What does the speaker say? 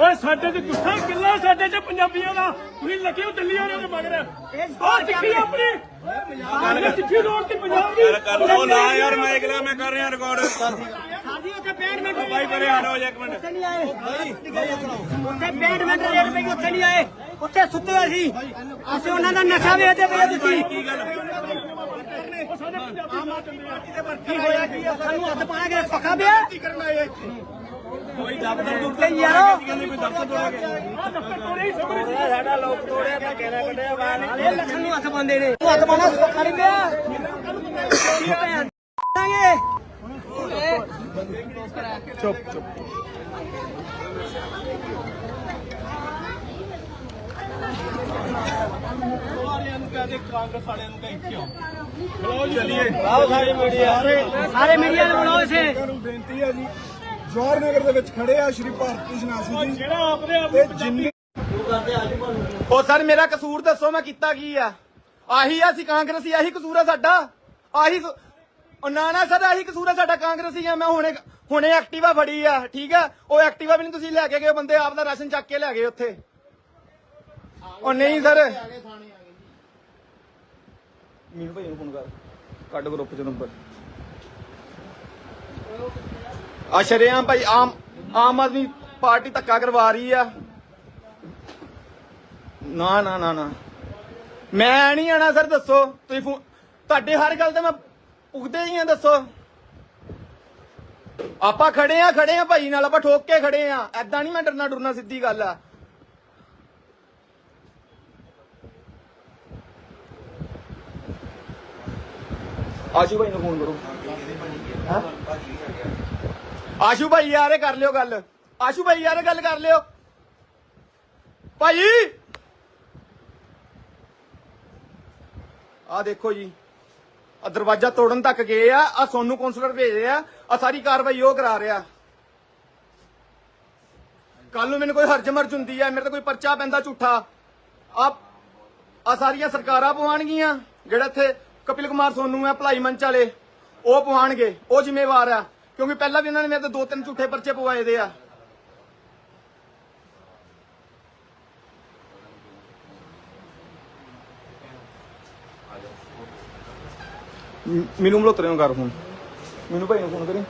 ਓਏ ਸਾਡੇ ਤੇ ਗੁੱਸਾ ਕਿੱਲਾ ਸਾਡੇ ਤੇ ਪੰਜਾਬੀਆਂ ਦਾ। ਤੁਸੀਂ ਲੱਗੇ ਹੋ ਦਿੱਲੀ ਵਾਲਿਆਂ ਦੇ ਮਗਰ। ਉਹ ਸਿੱਖੀ ਆਪਣੀ। ਗੱਲ ਸਿੱਖੀ ਰੋਡ ਤੇ ਪੰਜਾਬ ਦੀ। ਕਰ ਨਾ ਯਾਰ ਮੈਂ ਅਗਲਾ ਮੈਂ ਕਰ ਰਿਹਾ ਰਿਕਾਰਡ ਸਾਡੀ ਉੱਥੇ 65 ਮਿੰਟ ਬਾਈ ਪਰੇ ਹਟੋ ਜੀ ਇੱਕ ਮਿੰਟ। ਉੱਥੇ ਨਹੀਂ ਆਏ। ਉੱਥੇ 65 ਮਿੰਟ ਰੇਟ ਪਈ ਉੱਥੇ ਨਹੀਂ ਆਏ। ਉੱਥੇ ਸੁੱਤੇ ਹੋਏ ਸੀ। ਅਸੀਂ ਉਹਨਾਂ ਦਾ ਨਸ਼ਾ ਵੇਚਦੇ ਪਏ ਤੁਸੀਂ। ਕੀ ਗੱਲ? ਕੀ ਹੋਇਆ ਕੀ ਆ? ਸਾਨੂੰ ਹੱਥ ਪਾਣਾ ਕਿ ਪੱਖਾ ਪਿਆ? ਕੋਈ ਦਫ਼ਤਰ ਤੇ ਯਾਰੋ ਕਹਿੰਦੇ ਕੋਈ ਦਫ਼ਤਰ ਤੋੜਾ ਗਿਆ ਆ ਦਫ਼ਤਰ ਤੋੜੇ ਹੀ ਸਮਝ ਸਾਡਾ ਲੋਕ ਤੋੜਿਆ ਤਾਂ ਕਹਿਣਾ ਕੱਢਿਆ ਬਾਹਰ ਇਹ ਲੱਖਾਂ ਨੂੰ ਹੱਥ ਪਾਉਂਦੇ ਨੇ। ਹੱਥ ਪਾਣਾ ਸੌਖਾ ਨਹੀਂ ਪਿਆ। ਦਾਂਗੇ ਆਓ। ਸਾਰੀ ਮੀਡੀਆ ਸਾਰੇ ਮੀਡੀਆ ਨੂੰ ਬੁਲਾਓ ਇਸੇ ਨੂੰ ਬੇਨਤੀ ਹੈ ਜੀ ਜਵਾਹਰ ਨਗਰ ਦੇ ਵਿੱਚ ਖੜੇ ਆ ਸ਼੍ਰੀ ਭਾਰਤੀ ਜਨਾਸੀ ਜੀ। ਜਿਹੜਾ ਆਪਣੇ ਆਪ ਤੇ ਨੂੰ ਜਿੰਨੀ ਉਹ ਸਰ ਮੇਰਾ ਕਸੂਰ ਦੱਸੋ ਮੈਂ ਕੀਤਾ ਕੀ ਆ? ਆਹੀ ਆ ਅਸੀਂ ਕਾਂਗਰਸੀ ਆਹੀ ਕਸੂਰ ਆ ਸਾਡਾ? ਆਹੀ ਸ- ਉਹ ਨਾ ਨਾ ਸਰ ਆਹੀ ਕਸੂਰ ਆ ਸਾਡਾ ਕਾਂਗਰਸੀ ਆ। ਮੈਂ ਹੁਣੇ ਹੁਣੇ ਐਕਟਿਵਾ ਫੜੀ ਆ ਠੀਕ ਆ? ਉਹ ਐਕਟਿਵਾ ਵੀ ਨਹੀਂ ਤੁਸੀਂ ਲੈ ਕੇ ਗਏ ਬੰਦੇ ਆਪ ਦਾ ਰਾਸ਼ਨ ਚੱਕ ਕੇ ਲੈ ਗਏ ਉੱਥੇ। ਉਹ ਨਹੀਂ ਸਰ। ਮੀਨੂ ਭਾਈ ਨੂੰ ਫੋਨ ਕਰ। ਕੱਢ ਗਰੁੱਪ ਚ ਨੰਬਰ। ਆ ਸ਼ਰੇਆਮ ਭਾਈ, ਆਮ ਆਮ ਆਦਮੀ ਪਾਰਟੀ ਧੱਕਾ ਕਰਵਾ ਰਹੀ ਆ। ਨਾ ਨਾ ਨਾ ਨਾ। ਮੈਂ ਨਹੀਂ ਆਣਾ ਸਰ, ਦੱਸੋ। ਤੁਸੀਂ ਫੋ- ਤੁਹਾਡੇ ਹਰ ਗੱਲ ਤੇ ਮੈਂ ਪੁੱਗਦੇ ਹੀ ਆ, ਦੱਸੋ। ਆਪਾਂ ਖੜੇ ਆ ਖੜੇ ਆ ਭਾਈ, ਨਾਲ ਆਪਾਂ ਠੋਕ ਕੇ ਖੜੇ ਆ। ਐਦਾਂ ਨਹੀਂ ਮੈਂ ਡਰਨਾ ਡਰਨਾ ਸਿੱਧੀ ਗੱਲ ਆ। ਆਸ਼ੂ ਭਾਈ ਨੂੰ ਫੋਨ ਕਰੋ। ਹੈਂ? ਆਸ਼ੂ ਭਾਈ ਯਾਰ, ਇਹ ਕਰ ਲਿਓ ਗੱਲ। ਆਸ਼ੂ ਭਾਈ ਯਾਰ, ਇਹ ਗੱਲ ਕਰ ਲਿਓ। ਭਾਈ! ਆ ਦੇਖੋ ਜੀ ਆ ਦਰਵਾਜ਼ਾ ਤੋੜਨ ਤੱਕ ਗਏ ਆ ਆ ਸੋਨੂੰ ਕਾਉਂਸਲਰ ਭੇਜ ਰਿਹਾ ਆ ਸਾਰੀ ਕਾਰਵਾਈ ਉਹ ਕਰਾ ਰਿਹਾ। ਕੱਲ ਨੂੰ ਮੈਨੂੰ ਕੋਈ ਹਰਜ ਮਰਜ ਹੁੰਦੀ ਆ, ਮੇਰੇ ਤੇ ਕੋਈ ਪਰਚਾ ਪੈਂਦਾ ਝੂਠਾ। ਆ ਆ ਸਾਰੀਆਂ ਸਰਕਾਰਾਂ ਪਵਾਉਣਗੀਆਂ, ਜਿਹੜਾ ਇੱਥੇ ਕਪਿਲ ਕੁਮਾਰ ਸੋਨੂ ਆ, ਭਲਾਈ ਮੰਚ ਵਾਲੇ। ਉਹ ਪਵਾਉਣਗੇ ਉਹ ਜ਼ਿੰਮੇਵਾਰ ਆ। ਕਿਉਂਕਿ ਪਹਿਲਾਂ ਵੀ ਇਹਨਾਂ ਨੇ ਮੇਰੇ ਤੇ ਦੋ ਤਿੰਨ ਝੂਠੇ ਪਰਚੇ ਪਵਾਏ ਦੇ ਆ। ਮ- ਮੈਨੂੰ ਮਲੋਤਰਿਓ ਕਰ ਫੋਨ ਮੈਨੂੰ ਭਾਈ ਨੂੰ ਫੋਨ ਕਰੀ।